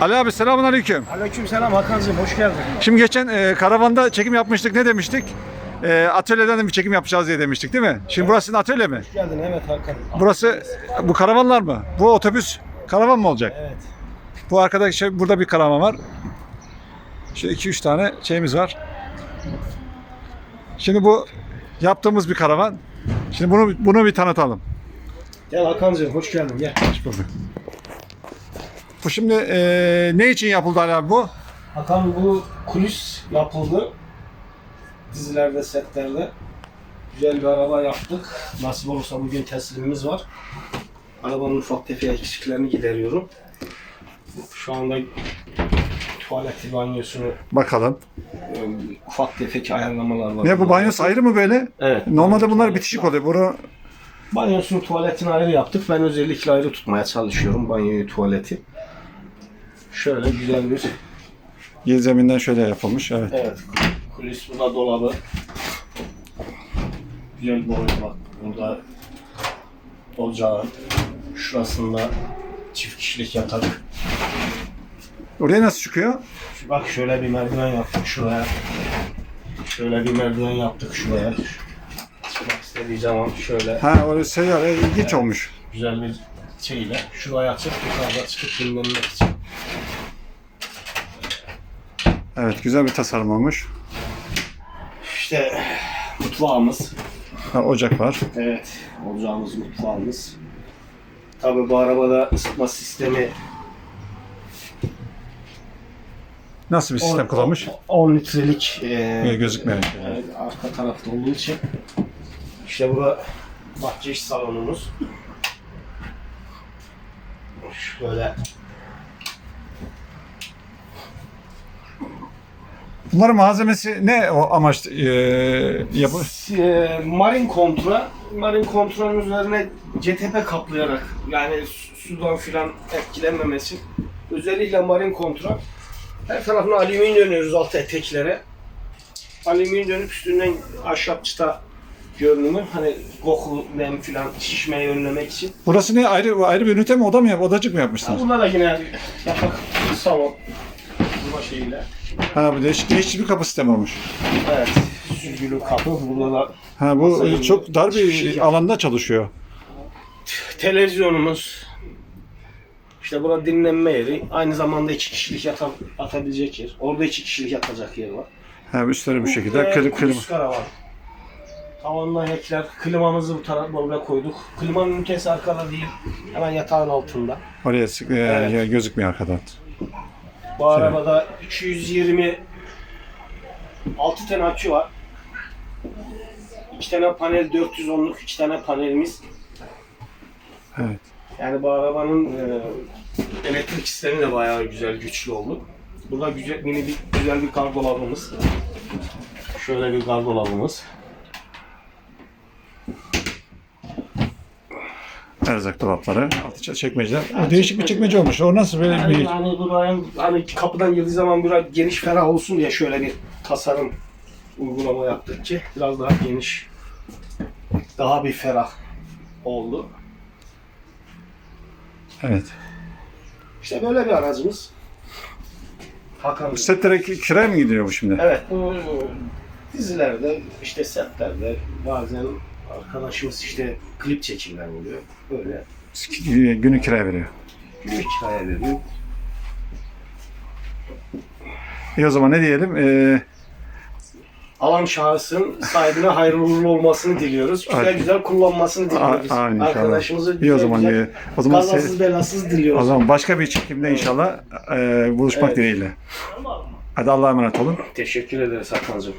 Ali abi selamun aleyküm. Aleykümselam Hakan'cığım hoş geldin. Şimdi geçen e, karavanda çekim yapmıştık. Ne demiştik? E, atölyeden de bir çekim yapacağız diye demiştik değil mi? Şimdi burası sizin atölye mi? Hoş geldin evet Hakan. Burası bu karavanlar mı? Bu otobüs karavan mı olacak? Evet. Bu arkada şey, burada bir karavan var. Şu iki üç tane şeyimiz var. Şimdi bu yaptığımız bir karavan. Şimdi bunu bunu bir tanıtalım. Gel Hakan'cığım hoş geldin gel. Hoş bulduk. Bu şimdi e, ne için yapıldı Ali abi bu? Hakan bu kulis yapıldı. Dizilerde, setlerde. Güzel bir araba yaptık. Nasip olursa bugün teslimimiz var. Arabanın ufak tefek eksiklerini gideriyorum. Şu anda tuvaleti, banyosunu Bakalım. e, ufak tefek ayarlamalar var. Ne bu banyosu ayrı mı böyle? Evet. Normalde bunlar bitişik oluyor. Bunu Banyosunu, tuvaletini ayrı yaptık. Ben özellikle ayrı tutmaya çalışıyorum banyoyu, tuvaleti. Şöyle güzel bir yer zeminden şöyle yapılmış. Evet. Evet. Kulis burada dolabı. Güzel boyu bak. Burada ocağın. Şurasında çift kişilik yatak. Oraya nasıl çıkıyor? Şu- Bak şöyle bir merdiven yaptık şuraya. Şöyle bir merdiven yaptık şuraya. Çıkmak istediği zaman şöyle Ha orası seyyar. E, ilginç olmuş. güzel bir şeyle şuraya açıp yukarıda çıkıp dinlenmek için. Evet güzel bir tasarım olmuş. İşte mutfağımız. Ha, ocak var. Evet, olacağımız mutfağımız. Tabii bu arabada ısıtma sistemi Nasıl bir sistem on- kullanmış? 10 litrelik e, gözükmüyor. e, arka tarafta olduğu için. İşte bu bahçe salonumuz. Şöyle Bunların malzemesi ne o amaç e, yapı? e, marin kontra, marin kontranın üzerine CTP kaplayarak yani su- sudan filan etkilenmemesi. Özellikle marin kontra. Her tarafına alüminyum dönüyoruz alt eteklere. Alüminyum dönüp üstünden ahşap çıta görünümü hani koku, nem filan şişmeyi önlemek için. Burası ne ayrı ayrı bir ünite mi oda mı yap odacık mı yapmışsınız? Bunda da yine yatak salon şeyiyle. Ha bir değişik, bir kapı sistemi olmuş. Evet, sürgülü kapı. Burada da Ha bu e, çok dar bir Şey- alanda çalışıyor. televizyonumuz. İşte burada dinlenme yeri. Aynı zamanda iki kişilik yata, atabilecek yer. Orada iki kişilik yatacak yer var. Ha üstleri bu şekilde Ve kli, klima. Kudüs karavan. Tavanına hekler. Klimamızı bu tarafa buraya koyduk. Klimanın ünitesi arkada değil. Hemen yatağın altında. Oraya sık- e, Evet. gözükmüyor arkadan. Bu arabada 220 6 tane akü var. 2 tane panel 410'luk 2 tane panelimiz. Evet. Yani bu arabanın e, elektrik sistemi de bayağı güzel, güçlü oldu. Burada güzel, mini bir, güzel bir gardolabımız. Şöyle bir gardolabımız. Erzak dolapları, altı çe- çekmeceler. O değişik bir çekmece olmuş. O nasıl böyle Yani, bir... hani buraya hani kapıdan girdiği zaman biraz geniş ferah olsun diye şöyle bir tasarım uygulama yaptık ki biraz daha geniş, daha bir ferah oldu. Evet. İşte böyle bir aracımız. Hakan Setlere ki- kiraya mı gidiyor bu şimdi? Evet bu dizilerde işte setlerde bazen arkadaşımız işte klip çekimler oluyor. Böyle Günü kiraya veriyor. günlük kiraya veriyor. İyi o zaman ne diyelim? Ee, Alan şahısın sahibine hayırlı uğurlu olmasını diliyoruz. Güzel Evet. güzel kullanmasını diliyoruz. a- inşallah. Arkadaşımızı İyi o güzel zaman. güzel, e, o zaman se- kazasız belasız diliyoruz. o zaman başka bir çekimde inşallah e, buluşmak Evet. dileğiyle. Hadi Allah'a emanet olun. Teşekkür ederiz Hakan'cığım.